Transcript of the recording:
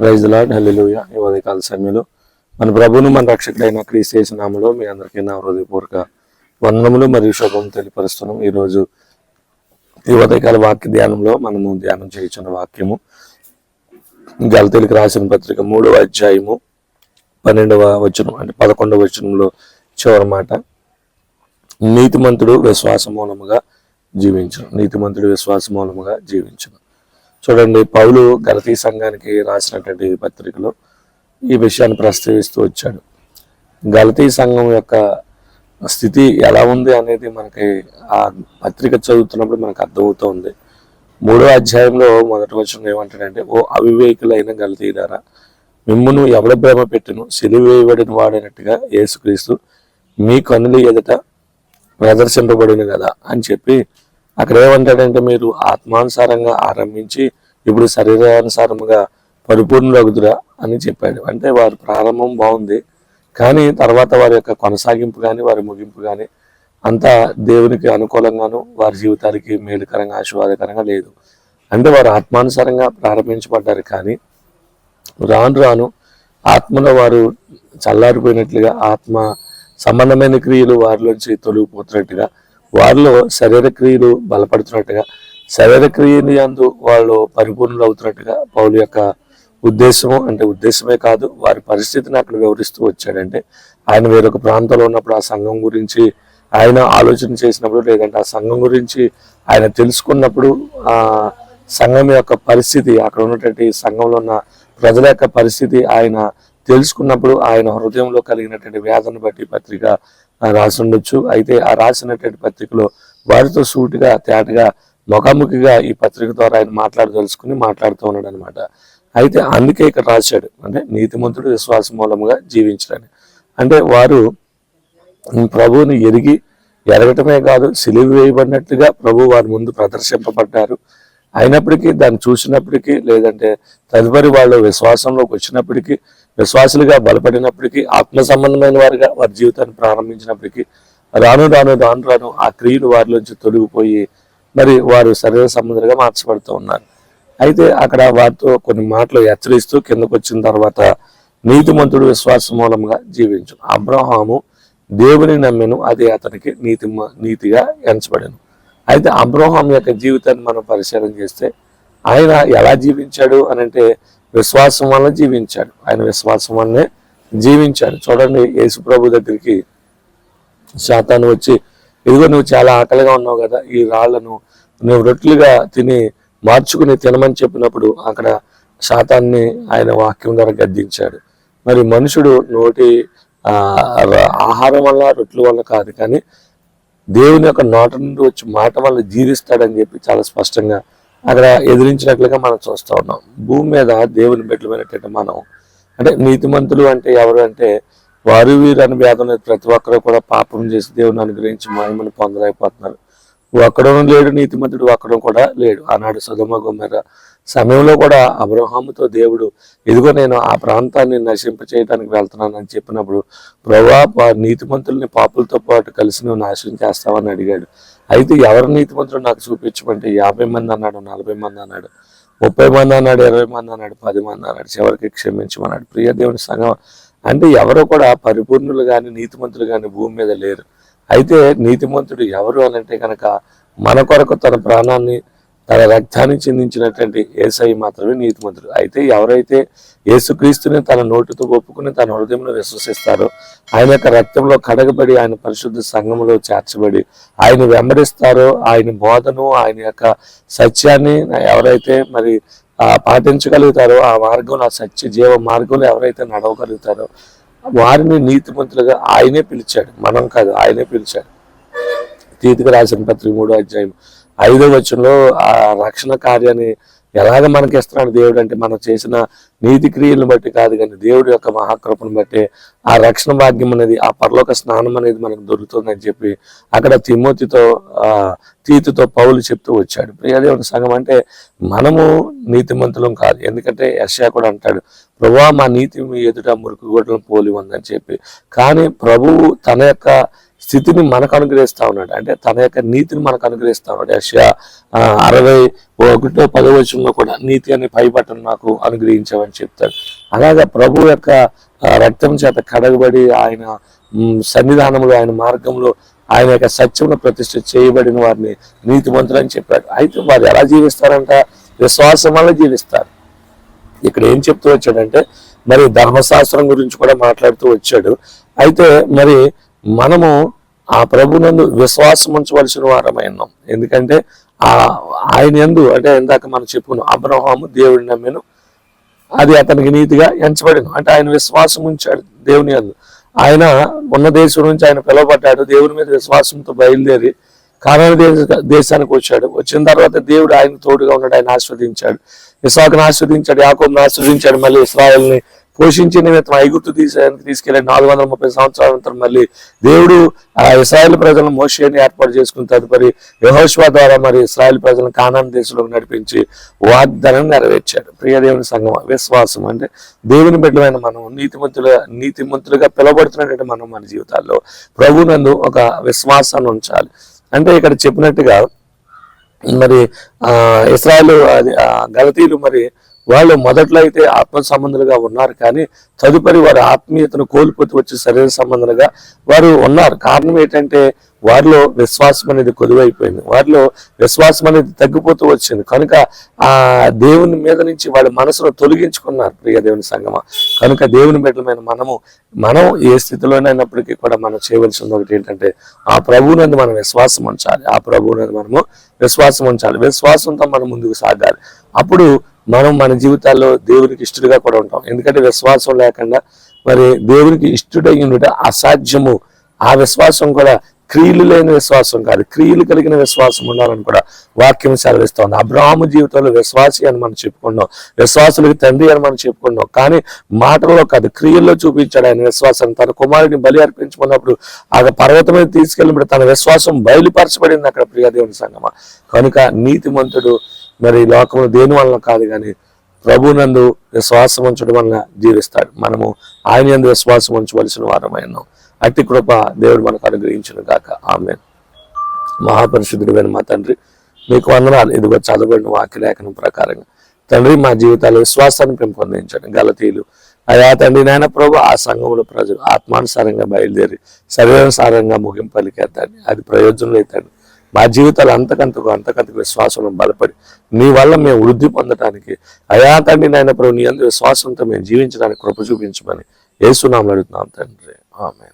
Praise lord హల్లెలూయ. ఈ ఉదయకాల సమయంలో మన ప్రభువును మన రక్షకుడైన క్రీస్తు నామలో మీ అందరికీ నా హృదయపూర్వక వందనములు మరియు శుభం తెలియపరుస్తున్నాం. ఈరోజు ఈ ఉదయకాల వాక్య ధ్యానంలో మనము ధ్యానం చేయించిన వాక్యము గలతీలకు రాసిన పత్రిక మూడవ అధ్యాయము పన్నెండవ వచనం అంటే పదకొండవ వచనంలో చివరి మాట. నీతిమంతుడు విశ్వాస మూలముగా జీవించను. నీతిమంతుడు విశ్వాస మూలముగా జీవించను. చూడండి పౌలు గలతీ సంఘానికి రాసినటువంటి పత్రికలో ఈ విషయాన్ని ప్రస్తావిస్తూ వచ్చాడు. గలతీ సంఘం యొక్క స్థితి ఎలా ఉంది అనేది మనకి ఆ పత్రిక చదువుతున్నప్పుడు మనకు అర్థమవుతోంది. మూడో అధ్యాయంలో మొదటి వచనం ఏమంటాడంటే ఓ అవివేకులైన గలతీదారా మిమ్మును ఎవడ ప్రేమ పెట్టును సిలివేయబడిన వాడైనట్టుగా యేసుక్రీస్తు మీ కనుల ఎదుట ప్రదర్శింపబడిన కదా? అని చెప్పి అక్కడ ఏమంటాడంటే మీరు ఆత్మానుసారంగా ఆరంభించి ఇప్పుడు శరీరానుసారముగా పరిపూర్ణులగుదురా అని చెప్పాడు. అంటే వారి ప్రారంభం బాగుంది. కానీ తర్వాత వారి యొక్క కొనసాగింపు కానీ వారి ముగింపు కానీ అంతా దేవునికి అనుకూలంగాను వారి జీవితానికి మేలుకరంగా ఆశీర్వాదకరంగా లేదు. అంటే వారు ఆత్మానుసారంగా ప్రారంభించబడ్డారు కానీ రాను రాను ఆత్మలో వారు చల్లారిపోయినట్లుగా ఆత్మ సంబంధమైన క్రియలు వారిలోంచి తొలగిపోతున్నట్టుగా వారిలో శరీర క్రియలు బలపడుతున్నట్టుగా శరీర క్రియలు అందు వాళ్ళు పరిపూర్ణులు అవుతున్నట్టుగా పౌలు యొక్క ఉద్దేశము అంటే ఉద్దేశమే కాదు వారి పరిస్థితిని అక్కడ వివరిస్తూ వచ్చాడంటే ఆయన వేరొక ప్రాంతంలో ఉన్నప్పుడు ఆ సంఘం గురించి ఆయన ఆలోచన చేసినప్పుడు లేదంటే ఆ సంఘం గురించి ఆయన తెలుసుకున్నప్పుడు ఆ సంఘం యొక్క పరిస్థితి అక్కడ ఉన్నటువంటి సంఘంలో ఉన్న ప్రజల యొక్క పరిస్థితి ఆయన తెలుసుకున్నప్పుడు ఆయన హృదయంలో కలిగినటువంటి వేదన బట్టి పత్రిక రాసి ఉండొచ్చు అయితే ఆ రాసినటువంటి పత్రికలో వారితో సూటిగా తేటగా ముఖాముఖిగా ఈ పత్రిక ద్వారా ఆయన మాట్లాడదలుచుకుని మాట్లాడుతూ ఉన్నాడు అనమాట అయితే అందుకే ఇక్కడ రాశాడు. అంటే నీతిమంతుడు విశ్వాస మూలముగా జీవించడని. అంటే వారు ప్రభువుని ఎరిగి ఎరగటమే కాదు సిలివి వేయబడినట్లుగా ప్రభు వారి ముందు ప్రదర్శింపబడ్డారు. అయినప్పటికీ దాన్ని చూసినప్పటికీ లేదంటే తదుపరి వాళ్ళు విశ్వాసంలోకి వచ్చినప్పటికీ విశ్వాసులుగా బలపడినప్పటికీ ఆత్మ సంబంధమైన వారిగా వారి జీవితాన్ని ప్రారంభించినప్పటికీ రాను రాను రాను రాను ఆ క్రియలు వారిలోంచి తొలగిపోయి మరి వారు శరీర సముద్రంగా మార్చబడుతూ ఉన్నారు. అయితే అక్కడ వారితో కొన్ని మాటలు హెచ్చరిస్తూ కిందకు వచ్చిన తర్వాత నీతిమంతుడు విశ్వాస మూలంగా జీవించు అబ్రహాము దేవుని నమ్మెను అది అతనికి నీతి నీతిగా ఎంచబడెను. అయితే అబ్రహాం యొక్క జీవితాన్ని మనం పరిశీలన చేస్తే ఆయన ఎలా జీవించాడు అని అంటే విశ్వాసం వల్ల జీవించాడు. ఆయన విశ్వాసం వల్లనే జీవించాడు. చూడండి యేసు ప్రభు దగ్గరికి శాతాను వచ్చి ఇదిగో నువ్వు చాలా ఆకలిగా ఉన్నావు కదా ఈ రాళ్ళను నువ్వు రొట్టెలుగా తిని మార్చుకుని తినమని చెప్పినప్పుడు అక్కడ శాతాన్ని ఆయన వాక్యం ద్వారా గద్దించాడు. మరి మనుషుడు నోటి ఆహారం వల్ల రొట్టెల వల్ల కాదు కానీ దేవుని యొక్క నోట నుండి వచ్చి మాట వల్ల జీవిస్తాడని చెప్పి చాలా స్పష్టంగా అక్కడ ఎదిరించినట్లుగా మనం చూస్తూ ఉన్నాం. భూమి మీద దేవుని బిడ్డలమైనటువంటి మనం అంటే నీతిమంతులు అంటే ఎవరు అంటే వారు వీరు అని భేదం లేదు. ప్రతి ఒక్కరూ కూడా పాపం చేసి దేవుని అనుగ్రహించి మహిమను పొందలేకపోతున్నారు. ఒక్కడను లేడు నీతిమంతుడు ఒక్కడం కూడా లేడు. ఆనాడు సుధమ గుమ్మెర సమయంలో కూడా అబ్రహాముతో దేవుడు ఇదిగో నేను ఆ ప్రాంతాన్ని నశింప చేయడానికి వెళ్తున్నానని చెప్పినప్పుడు ప్రభా నీతిమంతుల్ని పాపులతో పాటు కలిసి నువ్వు నాశనం చేస్తావని అడిగాడు. అయితే ఎవరు నీతిమంతుడు నాకు చూపించమంటే యాభై మంది అన్నాడు నలభై మంది అన్నాడు ముప్పై మంది అన్నాడు ఇరవై మంది అన్నాడు పది మంది అన్నాడు చివరికి క్షమించమన్నాడు. ప్రియ దేవుని సంఘం అంటే ఎవరు కూడా పరిపూర్ణులు కానీ నీతిమంతులు కానీ భూమి మీద లేరు. అయితే నీతిమంతుడు ఎవరు అనంటే అంటే కనుక మన కొరకు తన ప్రాణాన్ని తన రక్తాన్ని చెందించినటువంటి ఏసై మాత్రమే నీతిమంతుడు. అయితే ఎవరైతే యేసుక్రీస్తుని తన నోటితో ఒప్పుకుని తన హృదయంలో విశ్వసిస్తారో ఆయన యొక్క రక్తంలో కడగబడి ఆయన పరిశుద్ధ సంఘంలో చేర్చబడి ఆయన వెంబడిస్తారో ఆయన బోధను ఆయన యొక్క సత్యాన్ని ఎవరైతే మరి పాటించగలుగుతారో ఆ మార్గంలో ఆ సత్య జీవ మార్గంలో ఎవరైతే నడవగలుగుతారో వారిని నీతిమంతులుగా ఆయనే పిలిచాడు. మనం కాదు ఆయనే పిలిచాడు. తీతికి రాసిన పత్రిక మూడో అధ్యాయం ఐదో వచనంలో ఆ రక్షణ కార్యాన్ని ఎలాగ మనకి ఇస్తున్నాడు దేవుడు అంటే మనం చేసిన నీతి క్రియలను బట్టి కాదు కానీ దేవుడి యొక్క మహాకృపను బట్టి ఆ రక్షణ భాగ్యం అనేది ఆ పరలోక స్నానం అనేది మనకు దొరుకుతుందని చెప్పి అక్కడ తిమోతితో తీతితో తీతుతో పౌలు చెప్తూ వచ్చాడు. ప్రియదేవుడి సంఘం అంటే మనము నీతిమంతులం కాదు. ఎందుకంటే యశా కూడా అంటాడు ప్రభా మా నీతి ఎదుట మురికి పోలి ఉందని చెప్పి. కానీ ప్రభువు తన యొక్క స్థితిని మనకు అనుగ్రహిస్తా ఉన్నాడు. అంటే తన యొక్క నీతిని మనకు అనుగ్రహిస్తా ఉన్నాడు. యెషయా, అరవై ఒకటో పదవచనంలో కూడా నీతి అనే పైబట్టను నాకు అనుగ్రహించామని చెప్తాడు. అలాగా ప్రభు యొక్క రక్తం చేత కడగబడి ఆయన సన్నిధానంలో ఆయన మార్గంలో ఆయన యొక్క సత్యమును ప్రతిష్ఠ చేయబడిన వారిని నీతిమంతులు అని చెప్పాడు. అయితే వారు ఎలా జీవిస్తారంట? విశ్వాసం వల్ల జీవిస్తారు. ఇక్కడ ఏం చెప్తూ వచ్చాడంటే మరి ధర్మశాస్త్రం గురించి కూడా మాట్లాడుతూ వచ్చాడు. అయితే మరి మనము ఆ ప్రభునందు విశ్వాసం ఉంచవలసిన వారమై ఉన్నాం. ఎందుకంటే ఆ ఆయన ఎందు అంటే ఇందాక మనం చెప్పుకున్నాం అబ్రహాము దేవుడిని నమ్మెను. అది అతనికి నీతిగా ఎంచబడింది అంటే ఆయన విశ్వాసం ఉంచాడు దేవుని అందు ఆయన ఉన్న దేశం నుంచి ఆయన పిలువబడ్డాడు దేవుని మీద విశ్వాసంతో బయలుదేరి కానాన దేశ దేశానికి వచ్చాడు. వచ్చిన తర్వాత దేవుడు ఆయన తోడుగా ఉన్నాడు ఆయన ఆస్వాదించాడు ఇసాకును ఆస్వాదించాడు యాకోబును ఆస్వాదించాడు మళ్ళీ ఇస్రాయల్ని పోషించి నిమిత్తం ఐగుప్తు తీసేందుకు తీసుకెళ్ళి నాలుగు వందల ముప్పై సంవత్సరాల అనంతరం మళ్ళీ దేవుడు ఆ ఇస్రాయల్ ప్రజలను మోషేని ఏర్పాటు చేసుకున్న తదుపరి యహోష్వా ద్వారా మరి ఇస్రాయల్ ప్రజలను కానాన్ దేశంలోకి నడిపించి వాగ్దానం నెరవేర్చాడు. ప్రియ దేవుని సంఘం విశ్వాసం అంటే దేవుని బిడ్డమైన మనం నీతిమంతులుగా నీతిమంతులుగా పిలవబడుతున్నటువంటి మనం మన జీవితాల్లో ప్రభునందు ఒక విశ్వాసాన్ని ఉంచాలి. అంటే ఇక్కడ చెప్పినట్టుగా మరి ఆ ఇస్రాయల్ అది గలతీలు మరి వాళ్ళు మొదట్లో అయితే ఆత్మ సంబంధులుగా ఉన్నారు కానీ తదుపరి వారి ఆత్మీయతను కోల్పోతూ వచ్చి శరీర సంబంధులుగా వారు ఉన్నారు. కారణం ఏంటంటే వారిలో విశ్వాసం అనేది కొలువైపోయింది. వారిలో విశ్వాసం అనేది తగ్గిపోతూ వచ్చింది. కనుక ఆ దేవుని మీద నుంచి వాళ్ళ మనసును తొలగించుకున్నారు ప్రియ దేవుని సంగమ. కనుక దేవుని బిడ్డలమైన మనము మనం ఏ స్థితిలోనైనప్పటికీ కూడా మనం చేయవలసింది ఒకటి ఏంటంటే ఆ ప్రభువునందు మనం విశ్వాసం ఉంచాలి. ఆ ప్రభువునందు మనము విశ్వాసం ఉంచాలి. విశ్వాసంతో మనం ముందుకు సాగాలి. అప్పుడు మనం మన జీవితాల్లో దేవునికి ఇష్టడుగా కూడా ఉంటాం. ఎందుకంటే విశ్వాసం లేకుండా మరి దేవునికి ఇష్టడై ఉండట అసాధ్యము. ఆ విశ్వాసం కూడా క్రియలు లేని విశ్వాసం కాదు. క్రియలు కలిగిన విశ్వాసం ఉండాలని కూడా వాక్యం సెలవిస్తోంది. అబ్రాహ్మ జీవితంలో విశ్వాసి అని మనం చెప్పుకున్నాం. విశ్వాసులకి తండ్రి అని మనం చెప్పుకున్నాం. కానీ మాటల్లో కాదు క్రియల్లో చూపించాడు ఆయన విశ్వాసం తన కుమారుడిని బలి అర్పించుకున్నప్పుడు ఆ పర్వతం మీద తీసుకెళ్ళినప్పుడు తన విశ్వాసం బయలుపరచబడింది అక్కడ ప్రియదేవుని సంగమ. కనుక నీతిమంతుడు మరి లోకంలో దేని వలన కాదు కానీ ప్రభునందు విశ్వాసం ఉంచడం వలన జీవిస్తాడు. మనము ఆయన ఎందు విశ్వాసం ఉంచవలసిన వారమైనాం అట్టి కృప దేవుడు మనకు అనుగ్రహించిన కాక ఆమె మహాపరిశుద్ధుడైన మా తండ్రి మీకు వందనాలు. ఇదిగో చదవబడిన వాక్యలేఖనం ప్రకారంగా. తండ్రి మా జీవితాలు విశ్వాసాన్ని పెంపొందించండి. గలతీలు అయా తండ్రి నాయన ప్రభు ఆ సంఘంలో ప్రజలు ఆత్మానుసారంగా బయలుదేరి శరీరానుసారంగా ముగింపు పలికేద్దండి అది ప్రయోజనం అవుతాడు మా జీవితాలు అంతకంతకు అంతకంతకు విశ్వాసం బలపడి నీ వల్ల మేము వృద్ధి పొందడానికి అయా తండ్రి నాయన ప్రభు నీ అందరి విశ్వాసంతో మేము జీవించడానికి కృప చూపించమని ఏసునామలు అడుగుతున్నాం తండ్రి. ఆమె